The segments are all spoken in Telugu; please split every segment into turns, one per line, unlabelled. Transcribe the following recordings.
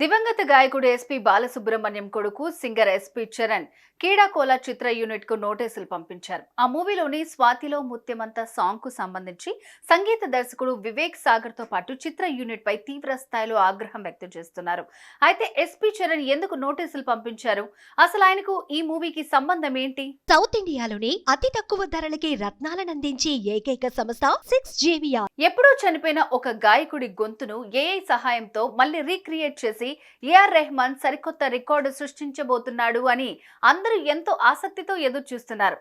దివంగత గాయకుడు ఎస్పీ బాలసుబ్రహ్మణ్యం కొడుకు సింగర్ ఎస్పీ చరణ్ కీడాకోల చిత్ర యూనిట్కు నోటీసులు పంపించారు. ఆ మూవీలోని స్వాతిలో ముత్యమంత సాంగ్కు సంబంధించి సంగీత దర్శకుడు వివేక్ సాగర్తో పాటు చిత్ర యూనిట్ పై తీవ్ర స్థాయిలో ఆగ్రహం వ్యక్తం చేస్తున్నారు. అయితే ఎస్పీ చరణ్ ఎందుకు నోటీసులు పంపించారు? అసలు ఆయనకు ఈ మూవీకి సంబంధం ఏంటి?
సౌత్ ఇండియాలోనే అతి తక్కువ ధరలకి రత్నాలను అందించే ఏకైక సంస్థ సిక్స్ జేవియా
ఎప్పుడో చనిపోయిన ఒక గాయకుడి గొంతును ఏఐ సహాయంతో మళ్ళీ రీక్రియేట్ చేసి ఏఆర్ రెహమాన్ సరికొత్త రికార్డు సృష్టించబోతున్నాడు అని అందరూ ఎంతో ఆసక్తితో ఎదురు చూస్తున్నారు.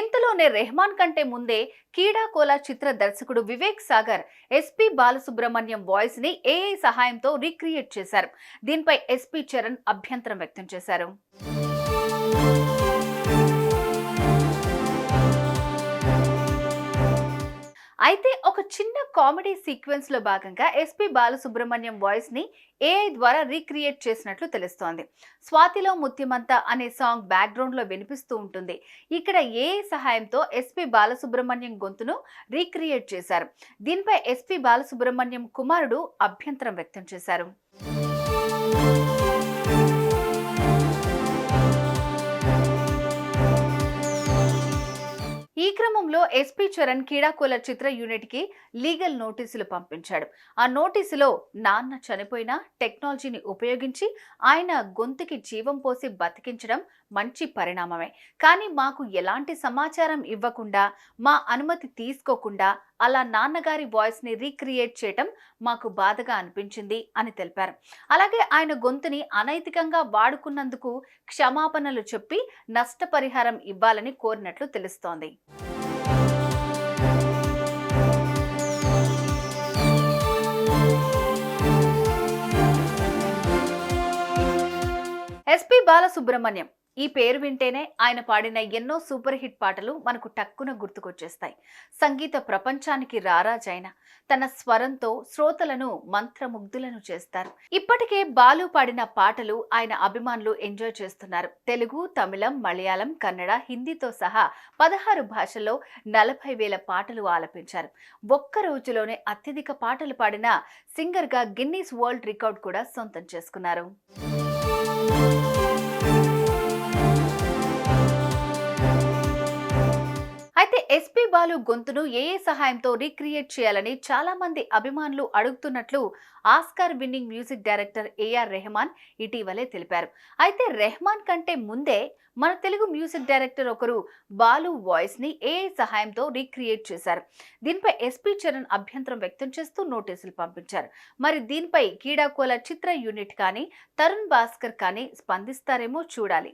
ఇంతలోనే రెహమాన్ కంటే ముందే కీడాకోలా చిత్ర దర్శకుడు వివేక్ సాగర్ ఎస్పి బాలసుబ్రహ్మణ్యం వాయిస్ని ఏఐ సహాయంతో రీక్రియేట్ చేశారు. దీనిపై ఎస్పీ చరణ్ అభ్యంతరం వ్యక్తం చేశారు. అయితే ఒక చిన్న కామెడీ సీక్వెన్స్లో భాగంగా ఎస్పీ బాలసుబ్రహ్మణ్యం వాయిస్ని ఏఐ ద్వారా రీక్రియేట్ చేసినట్లు తెలుస్తోంది. స్వాతిలో ముత్యమంత అనే సాంగ్ బ్యాక్గ్రౌండ్లో వినిపిస్తూ ఉంటుంది. ఇక్కడ ఏఐ సహాయంతో ఎస్పీ బాలసుబ్రహ్మణ్యం గొంతును రీక్రియేట్ చేశారు. దీనిపై ఎస్పీ బాలసుబ్రహ్మణ్యం కుమారుడు అభ్యంతరం వ్యక్తం చేశారు. క్రమంలో ఎస్పీ చరణ్ క్రీడాకుల చిత్ర యూనిట్కి లీగల్ నోటీసులు పంపించాడు. ఆ నోటీసులో నాన్న చనిపోయిన టెక్నాలజీని ఉపయోగించి ఆయన గొంతుకి జీవం పోసి బతికించడం మంచి పరిణామమే. కానీ మాకు ఎలాంటి సమాచారం ఇవ్వకుండా మా అనుమతి తీసుకోకుండా అలా నాన్నగారి వాయిస్ని రీక్రియేట్ చేయటం మాకు బాధగా అనిపించింది అని తెలిపారు. అలాగే ఆయన గొంతుని అనైతికంగా వాడుకున్నందుకు క్షమాపణలు చెప్పి నష్టపరిహారం ఇవ్వాలని కోరినట్లు తెలుస్తోంది. ఎస్పి బాలసుబ్రహ్మణ్యం ఈ పేరు వింటేనే ఆయన పాడిన ఎన్నో సూపర్ హిట్ పాటలు మనకు టక్కున గుర్తుకొచ్చేస్తాయి. సంగీత ప్రపంచానికి రారాజైన తన స్వరంతో శ్రోతలను మంత్రముగ్ధులను చేస్తారు. ఇప్పటికే బాలు పాడిన పాటలు ఆయన అభిమానులు ఎంజాయ్ చేస్తున్నారు. తెలుగు తమిళం మలయాళం కన్నడ హిందీతో సహా పదహారు భాషల్లో నలభై వేల పాటలు ఆలపించారు. ఒక్క రోజులోనే అత్యధిక పాటలు పాడిన సింగర్గా గిన్నీస్ వరల్డ్ రికార్డ్ కూడా సొంతం చేసుకున్నారు. బాలు గొంతును ఏ ఏ సహాయంతో రీక్రియేట్ చేయాలని చాలా మంది అభిమానులు అడుగుతున్నట్లు Oscar winning music director AR Rahman ఇటీవలే తెలిపారు. అయితే రెహమాన్ కంటే ముందే మన తెలుగు మ్యూజిక్ డైరెక్టర్ ఒకరు బాలు వాయిస్ని ఏఐ సహాయంతో రీక్రియేట్ చేశారు. దీనిపై ఎస్పీ చరణ్ అభ్యంతరం వ్యక్తం చేస్తూ నోటీసులు పంపించారు. మరి దీనిపై కీడాకోల చిత్ర యూనిట్ కానీ తరుణ్ భాస్కర్ కానీ స్పందిస్తారేమో చూడాలి.